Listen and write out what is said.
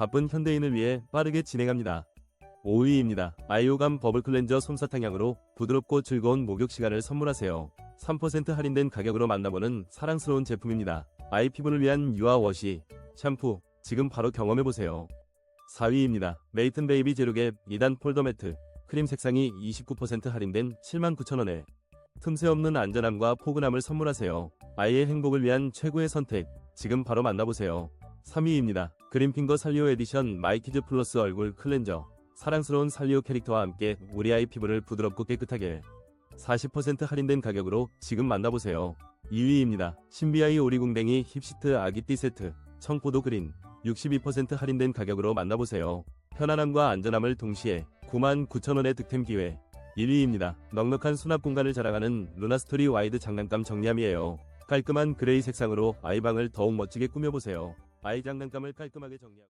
바쁜 현대인을 위해 빠르게 진행합니다. 5위입니다. 아이오감 버블 클렌저 솜사탕 향으로 부드럽고 즐거운 목욕 시간을 선물하세요. 3% 할인된 가격으로 만나보는 사랑스러운 제품입니다. 아이 피부를 위한 유아 워시, 샴푸, 지금 바로 경험해보세요. 4위입니다. 메이튼 베이비 제로갭 2단 폴더 매트, 크림 색상이 29% 할인된 79,000원에 틈새 없는 안전함과 포근함을 선물하세요. 아이의 행복을 위한 최고의 선택, 지금 바로 만나보세요. 3위입니다. 그린핑거 살리오 에디션 마이키즈 플러스 얼굴 클렌저. 사랑스러운 살리오 캐릭터와 함께 우리 아이 피부를 부드럽고 깨끗하게 40% 할인된 가격으로 지금 만나보세요. 2위입니다. 신비아이 오리궁뎅이 힙시트 아기띠 세트 청포도 그린 62% 할인된 가격으로 만나보세요. 편안함과 안전함을 동시에 99,000원의 득템 기회 1위입니다. 넉넉한 수납 공간을 자랑하는 루나스토리 와이드 장난감 정리함이에요. 깔끔한 그레이 색상으로 아이방을 더욱 멋지게 꾸며보세요. 아이 장난감을 깔끔하게 정리하고